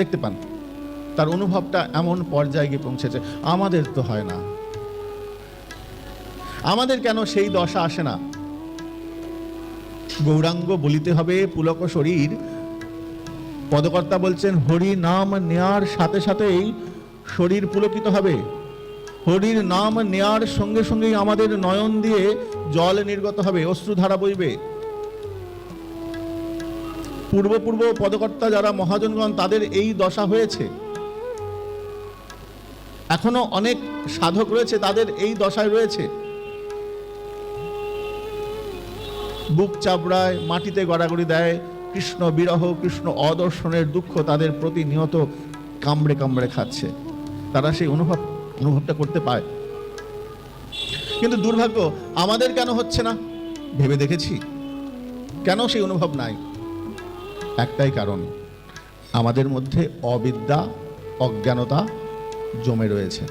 দেখতে পান। তার অনুভবটা এমন পর্যায়ে গিয়ে পৌঁছেছে, আমাদের তো হয় না। আমাদের কেন সেই দশা আসে না? গৌরাঙ্গ বলিতে হবে, পুলক শরীর। পদকর্তা বলছেন, হরি নাম নেয়ার সাথে সাথেই শরীর পুলকিত হবে। হরির নাম নেয়ার সঙ্গে সঙ্গেই আমাদের নয়ন দিয়ে জল নির্গত হবে, অশ্রুধারা বইবে। পূর্ব পূর্ব পদকর্তা যারা মহাজনগণ, তাদের এই দশা হয়েছে। এখনও অনেক সাধক রয়েছে, তাদের এই দশায় রয়েছে। বুক চাপড়ায়, মাটিতে গড়াগড়ি দেয়, কৃষ্ণ বিরহ, কৃষ্ণ অদর্শনের দুঃখ তাদের প্রতিনিয়ত কামড়ে কামড়ে খাচ্ছে। তারা সেই অনুভব, অনুভবটা করতে পায়। কিন্তু দুর্ভাগ্য, আমাদের কেন হচ্ছে না? ভেবে দেখেছি। কেন সেই অনুভব নাই? একটাই কারণ আমাদের মধ্যে অবিদ্যা অজ্ঞানতা জমে রয়েছে।